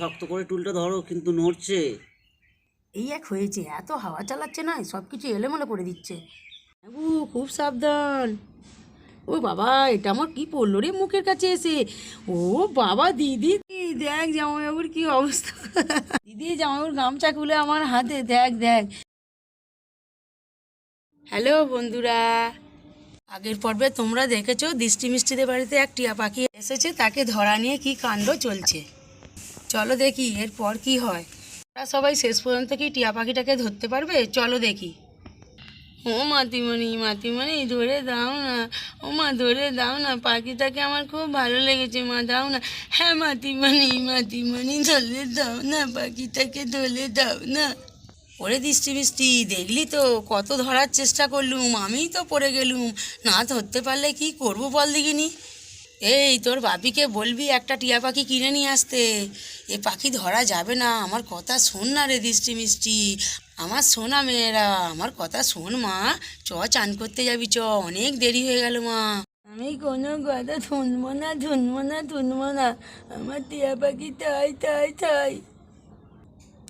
শক্ত করে টুলটা ধরো কিন্তু নড়ছে। এই এক হয়েছে এত হাওয়া চালাচ্ছে না সব কিছু এলোমেলো করে দিচ্ছে। বাবু খুব সাবধান। ও বাবা এটা আমার কি পড়ল রে মুখের কাছে এসে? ও বাবা দিদি। দেখ জামাইবাবুর কি অবস্থা। দিদি জামাইবাবুর গামছা খুলে আমার হাতে দেখ দেখ। হ্যালো বন্ধুরা আগের পর্বে তোমরা দেখেছ দৃষ্টি মিষ্টিদের বাড়িতে এক টিয়া পাখি এসেছে তাকে ধরা নিয়ে কি কাণ্ড চলছে? চলো দেখি, এরপর কি হয়। ওরা সবাই শেষ পর্যন্ত কি টিয়া পাখিটাকে ধরতে পারবে? চলো দেখি। ও মাতিমণি মাতিমণি ধরে দাও না। ও মা, ধরে দাও না। পাখিটাকে আমার খুব ভালো লেগেছে, মা, দাও না। হ্যাঁ মাতিমণি মাতিমণি ধরে দাও না। পাখিটাকে ধরে দাও না। ওরে দৃষ্টি মিষ্টি, দেখলি তো কত ধরার চেষ্টা করলুম। আমিই তো পড়ে গেলুম। না ধরতে পারলে কি করব বল দেখিনি? এই, তোর বাপিকে বলবি একটা টিয়া পাখি কিনে নিয়ে আসতে। এ পাখি ধরা যাবে না, আমার কথা শোন না রে দৃষ্টি মিষ্টি। আমার শোনা মেয়েরা, আমার কথা শোন মা। চ, চান করতে যাবি, চ, অনেক দেরি হয়ে গেল মা। আমি কোনো কথা শুনব না শুনব না শুনব না। আমার টিয়া পাখি তাই তাই তাই।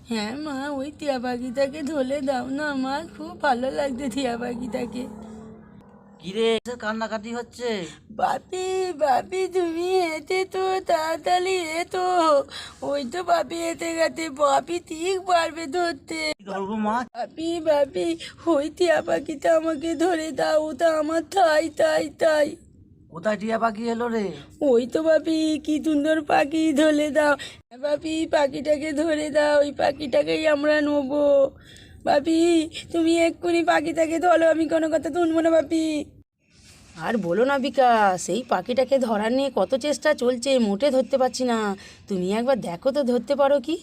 হ্যাঁ মা, ওই টিয়া পাখিটাকে ধরে দাও না আমার খুব ভালো লাগছে টিয়া পাখিটাকে। কিরে এসে কান্নাকাটি হচ্ছে? বাপি বাপি তুমি এতে তো তাড়াতাড়ি এতো ওই তো বাপি এতে গেছে। বাপি ঠিক পারবে ধরতে। ধরবো মা? বাপি বাপি ওই টিয়া পাখিটা আমাকে ধরে দাও। ওটা আমার তাই তাই তাই। কোথায় টিয়া পাখি এলো রে? ওই তো বাপি কি সুন্দর পাখি ধরে দাও। হ্যাঁ, বাপি পাখিটাকে ধরে দাও। ওই পাখিটাকেই আমরা নেব। বাপি তুমি এক্ষুনি পাখিটাকে ধরো আমি কোনো কথা শুনব না বাপি আর বলো না বিকাশ এই পাখিটাকে ধরার নিয়ে কত চেষ্টা চলছে মোটে ধরতে পারছি না। তুমি একবার দেখো তো ধরতে পারো কি?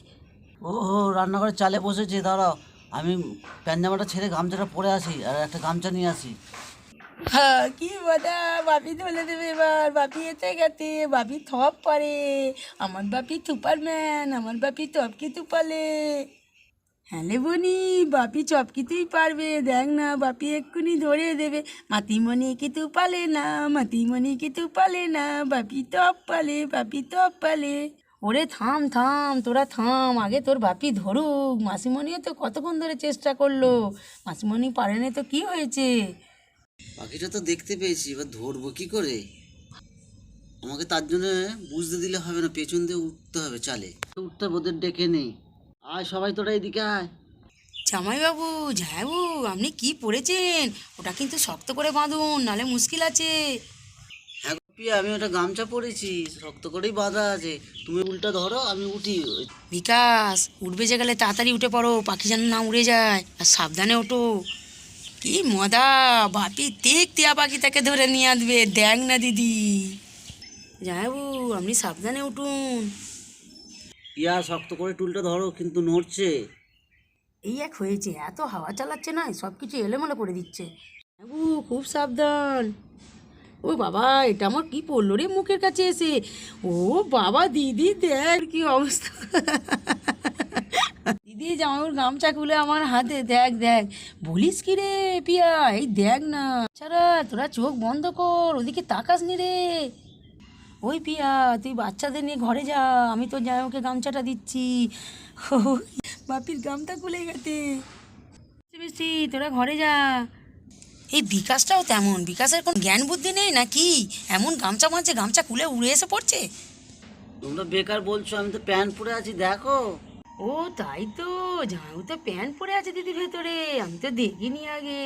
ও হো রান্নাঘরে চালে বসেছে দাঁড়াও। আমি প্যান্ট জামাটা ছেড়ে গামছাটা পরে আসি আর একটা গামছা নিয়ে আসি। হ্যাঁ কি মজা বাপি ধরে দেবে এবার। বাপি এসে গেছে বাপি থপ পারে আমার বাপি সুপারম্যান আমার বাপি টপকি তুপালে হ্যালে বনি, বাপি চপকিতেই পারবে, দেখ না, বাপি এক্ষুনি ধরে দেবে। মাতিমণি কি তু পালে না, মাতিমণি কি তু পালে না, বাপি তপ পালে, বাপি টপ পালে। ওরে থাম থাম, তোরা থাম, আগে তোর বাপি ধরুক। মাসিমণিও তো কতক্ষণ ধরে চেষ্টা করল। মাসিমণি পারেনি তো কি হয়েছে? পাখিটা তো দেখতে পেয়েছি, এবার ধরবো কি করে? আমাকে তার জন্য বুঝতে দিলে হবে না, পেছন দিয়ে উঠতে হবে, চালে। উঠতে ওদের ডেকে নেই। আয় সবাই তোরা এদিকে আয়। জামাইবাবু জামাইবাবু আপনি কি পড়েছেন? ওটা কিন্তু শক্ত করে বাঁধুন নালে মুশকিল আছে। হ্যাঁ গো পিয়া আমি ওটা গামছা পরেছি শক্ত করেই বাঁধা আছে। তুমি উল্টা ধরো আমি উঠি। বিকাশ উঠবে যে গেলে তাড়াতাড়ি উঠে পড়ো পাখি যেন না উড়ে যায় আর সাবধানে ওঠো। কি মজা বাপি তেক টিয়া পাখি তাকে ধরে নিয়ে আসবে দেখ না দিদি। জামাইবাবু আপনি সাবধানে উঠুন। পিয়া শক্ত করে টুলটা ধরো কিন্তু নড়ছে। এই এক হয়েছে এত হাওয়া চালাচ্ছে না সব কিছু এলোমেলো করে দিচ্ছে। বাবু খুব সাবধান। ও বাবা এটা আমার কি পড়ল রে মুখের কাছে এসে? ও বাবা দিদি দেখ কি অবস্থা। দিদি জামাইবাবুর গামছা খুলে আমার হাতে দেখ দেখ। বলিস কি রে পিয়া এই দেখ না। ছাড়া তোরা চোখ বন্ধ কর ওদিকে তাকাস নি রে। ওই পিয়া তুই বাচ্চাদের নিয়ে ঘরে যা আমি তো জামাইবাবুকে গামছাটা দিচ্ছি। বাপির গামটা খুলে গেছে। বেশি তোরা ঘরে যা। এই বিকাশটাও তেমন বিকাশের কোন জ্ঞান বুদ্ধি নেই নাকি? এমন গামছা মারছে গামছা খুলে উড়ে এসে পড়ছে। তোমরা বেকার বলছো আমি তো প্যান্ট পরে আছি দেখো। ও তাই তো জামাইবাবু তো প্যান্ট পরে আছে দিদি ভেতরে আমি তো দেখিনি আগে।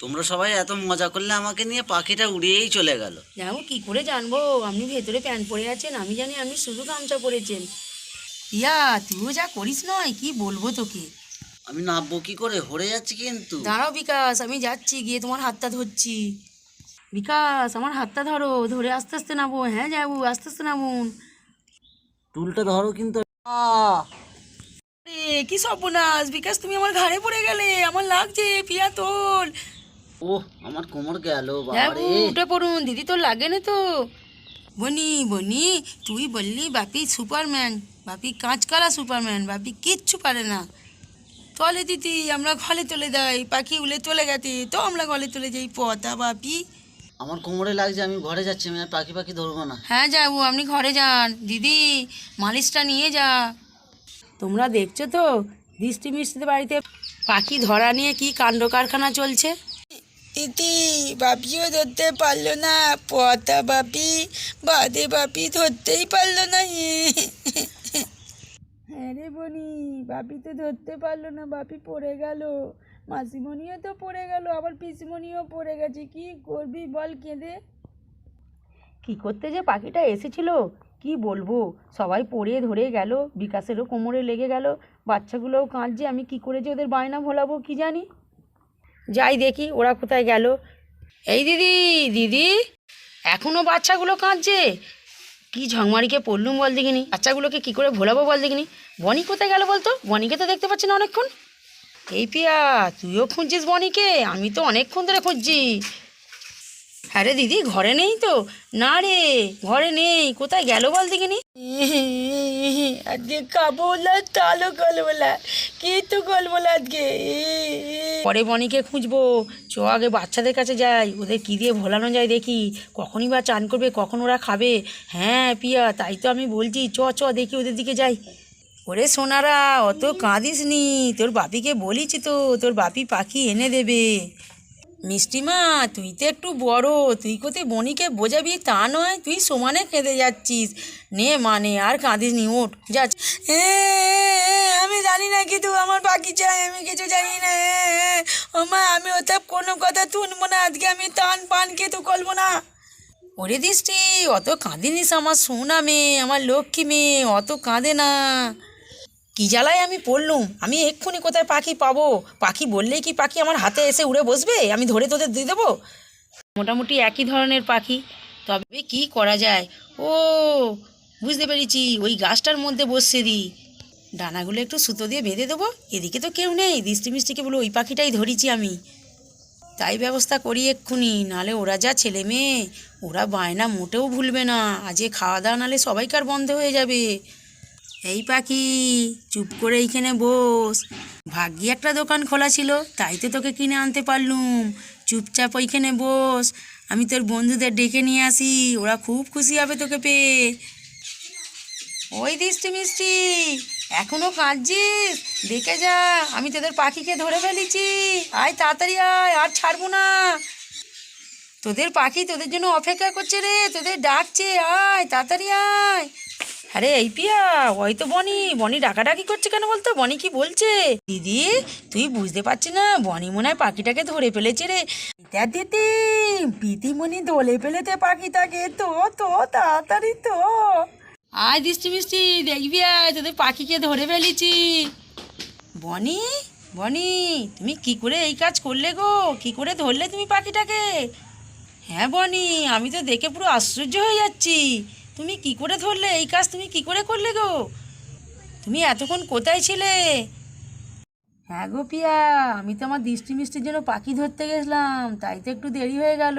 তোমরা সবাই এত মজা করলে আমাকে নিয়ে পাখিটা উড়িয়েই চলে গেল। জামাইবাবু কি করে জানব? আপনি ভেতরে প্যান্ট পরে আছেন আমি জানি আপনি শুধু গামছা পরেছেন। ইয়া তুইও যা করিস নয় কি বলব তোকে? আমি নামবো কি করে? হরে যাচ্ছি কিন্তু। দাঁড়াও বিকাশ আমি যাচ্ছি গিয়ে তোমার হাতটা ধরছি। বিকাশ আমার হাতটা ধরো ধরে আস্তে আস্তে নামো। হ্যাঁ যাব আস্তে আস্তে নামুন। টুলটা ধরো কিন্তু। আহ! কি সর্বনাশ বিকাশ তুমি আমার ঘাড়ে পড়ে গেলে আমার লাগছে পিয়া তোল ওহ আমার কোমর গেল হ্যাঁ বাবারে। উঠে পড়ুন দিদি তোর লাগে না তো। বনি বনি তুই বললি বাপি সুপারম্যান বাপি কাঁচকালা সুপারম্যান বাপি কিচ্ছু পারে না। তলে দিদি আমরা ঘরে চলে যাই পাখি উলে চলে গেছে তো আমরা ঘরে চলে যাই পতা বাপি। আমার কোমরে লাগছে আমি ঘরে যাচ্ছি আমি আর পাখি পাখি ধরবো না। হ্যাঁ যাব আপনি ঘরে যান। দিদি মালিশটা নিয়ে যা। তোমরা দেখছ তো? দৃষ্টি মিষ্টিতে বাড়িতে পাখি ধরা নিয়ে কি কাণ্ড কারখানা চলছে? দিদি বাপিও ধরতে পারল না। পতা বাপি বাদে বাপি ধরতেই পারল না। হ্যাঁ রে বনি বাপি তো ধরতে পারল না বাপি পড়ে গেল। মাসিমণিও তো পড়ে গেল আবার পিসিমণিও পড়ে গেছে। কি করবি বল কেঁদে? কি করতে যে পাখিটা এসেছিল? কি বলব? সবাই পড়িয়ে ধরে গেল, বিকাশেরও কোমরে লেগে গেল, বাচ্চাগুলোও কাঁদছে, আমি কি করে যে ওদের বায়না ভোলাবো কি জানি? যাই দেখি, ওরা কোথায় গেল? এই দিদি দিদি এখনও বাচ্চাগুলো কাঁদছে? কি ঝংমারিকে পড়লুম বল দেখিনি, বাচ্চাগুলোকে কি করে ভোলাবো বল দেখিনি। বনি কোথায় গেল বলতো? বনিকে তো দেখতে পাচ্ছি না অনেকক্ষণ। এই পিয়া, তুইও খুঁজছিস বনিকে? আমি তো অনেকক্ষণ ধরে খুঁজছি। হ্যাঁ রে দিদি ঘরে নেই তো। না রে ঘরে নেই। কোথায় গেল বল দেখিনি? আজকে খাব না তালো গলবো না কি তো গলবো না আজকে? পরে বনিকে খুঁজবো। চ আগে বাচ্চাদের কাছে যাই। ওদের কী দিয়ে ভোলানো যায় দেখি। কখনই বা চান করবে কখন ওরা খাবে। হ্যাঁ পিয়া তাই তো আমি বলছি। চ চ দেখি ওদের দিকে যাই। ওরে সোনারা অত কাঁদিস নি তোর বাপিকে বলিছি তো। তোর বাপি পাখি এনে দেবে। মিষ্টিমা, তুই তো একটু বড়, তুই কোথায় বনিকে বোঝাবি? তা নয়, তুই সমানে কেঁদে যাচ্ছিস। নে মানে আর কাঁদিস নি ওঠ। যা। আমি জানি না কিন্তু আমার পাখি চাই, আমি কিছু জানি না মা আমি ওসব কোনো কথা শুনব না, আজকে আমি টান পান খেতে করব না। ওরে দৃষ্টি, অত কাঁদিনিস আমার সোনা মেয়ে, আমার লক্ষ্মী মেয়ে, অত কাঁদে না। কি জ্বালায় আমি পড়লুম? আমি এক্ষুনি কোথায় পাখি পাবো? পাখি বললেই কি পাখি আমার হাতে এসে উড়ে বসবে? আমি ধরে তোদের দিয়ে দেবো? মোটামুটি একই ধরনের পাখি। তবে কি করা যায়? ও, বুঝতে পেরেছি। ওই গাছটার মধ্যে বসছে দি। ডানাগুলো একটু সুতো দিয়ে বেঁধে দেবো? এদিকে তো কেউ নেই। দৃষ্টি মিষ্টিকে বলো ওই পাখিটাই ধরেছি আমি। তাই ব্যবস্থা করি এক্ষুনি, নালে ওরা যা ছেলে মেয়ে, ওরা বায়না মোটেও ভুলবে না। আজকে খাওয়া দাওয়া নালে সবাইকার বন্ধ হয়ে যাবে। এই পাখি, চুপ করে এইখানে বস। ভাগ্যি একটা দোকান খোলা ছিল, তাই তো তোকে কিনে আনতে পারলুম। চুপচাপ ওইখানে বস, আমি তোর বন্ধুদের ডেকে নিয়ে আসি, ওরা খুব খুশি হবে তোকে পেয়ে। ওই দৃষ্টি মিষ্টি, এখনও কাঁদছিস? দেখে যা, আমি তোদের পাখিকে ধরে ফেলেছি। আয় তাড়াতাড়ি আয়, আর ছাড়বো না। তোদের পাখি তোদের জন্য অপেক্ষা করছে রে, তোদের ডাকছে, আয় তাড়াতাড়ি আয়। আরে, এই পিয়া, ওই তো বনি। বনি ডাকাডাকি করছে কেন বলতো? বনি কি বলছে? দিদি, তুই বুঝতে পারছি না, বনি মনে হয় পাখিটাকে ধরে ফেলেছে রে। তা দিদি পিতিমণি দোলে ফেলেতে পাখিটাকে। তো তো, তাড়াতাড়ি তো। আয়, দৃষ্টি মিষ্টি, দেখবি আয়, তোদের পাখিকে ধরে ফেলেছি। বনি বনি, তুমি কি করে এই কাজ করলে গো? কি করে ধরলে তুমি পাখিটাকে? হ্যাঁ বনি, আমি তো দেখে পুরো আশ্চর্য হয়ে যাচ্ছি। তুমি কি করে ধরলে? এই কাজ তুমি কি করে করলে গো? তুমি এতক্ষণ কোথায় ছিলে? হ্যাঁ গো পিয়া, আমি তো আমার দৃষ্টি মিষ্টির জন্য পাখি ধরতে গেছিলাম, তাই তো একটু দেরি হয়ে গেল।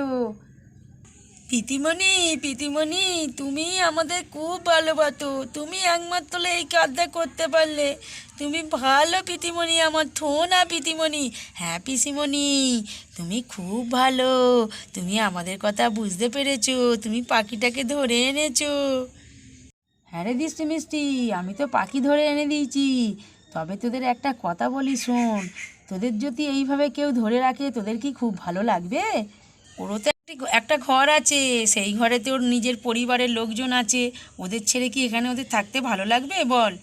পিতিমণি পিতিমণি, তুমি আমাদের খুব ভালোবাসো। তুমি একমাত্র এই কাজটা করতে পারলে। তুমি ভালো পিতিমণি, আমার থো না পিতিমণি। হ্যাঁ পিসিমণি, তুমি খুব ভালো। তুমি আমাদের কথা বুঝতে পেরেছ। তুমি পাখিটাকে ধরে এনেছো। হ্যাঁ রে দৃষ্টি মিষ্টি, আমি তো পাখি ধরে এনে দিয়েছি। তবে তোদের একটা কথা বলি শোন। তোদের যদি এইভাবে কেউ ধরে রাখে, তোদের কি খুব ভালো লাগবে? ওরও একটি ঘর আছে, সেই ঘরে তোর নিজের পরিবারের লোকজন আছে। ওদের ছেড়ে কি এখানে ওদের থাকতে ভালো লাগবে বল?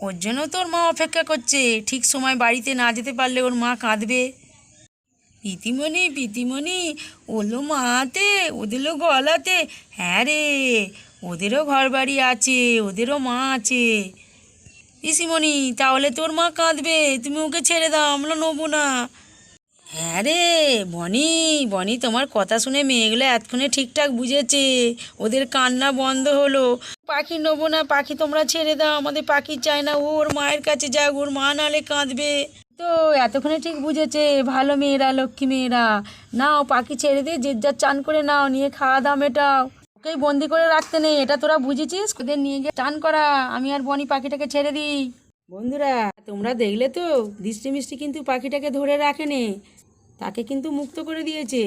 ওর জন্য তোর মা অপেক্ষা করছে, ঠিক সময় বাড়িতে না যেতে পারলে ওর মা কাঁদবে। পিতিমণি পিতিমণি ওলো মাতে ওদেরও গলাতে হ্যাঁ রে, ওদেরও ঘর বাড়ি আছে, ওদেরও মা আছে। পিসিমণি, তাহলে তোর মা কাঁদবে, তুমি ওকে ছেড়ে দাও, আমরা নেব না। হ্যাঁ রে, বনি বনি তোমার কথা শুনে মেয়েগুলো এতক্ষণে ঠিকঠাক বুঝেছে। ওদের কান্না বন্ধ হলো। পাখি নেব না, পাখি তোমরা ছেড়ে দাও, আমাদের পাখি চায় না, ওর মায়ের কাছে যাক, ওর মা নালে কাঁদবে। তো এতক্ষণে ঠিক বুঝেছে, ভালো মেয়েরা, লক্ষ্মী মেয়েরা। নাও, পাখি ছেড়ে দিয়ে যে যার চান করে নাও, নিয়ে খাওয়া দাও মেটাও। ওকেই বন্দি করে রাখতে নেই, এটা তোরা বুঝেছিস? ওদের নিয়ে গিয়ে চান করা, আমি আর বনি পাখিটাকে ছেড়ে দিই। বন্ধুরা, তোমরা দেখলে তো, দৃষ্টি মিষ্টি কিন্তু পাখিটাকে ধরে রাখেনি। তাকে কিন্তু মুক্ত করে দিয়েছে।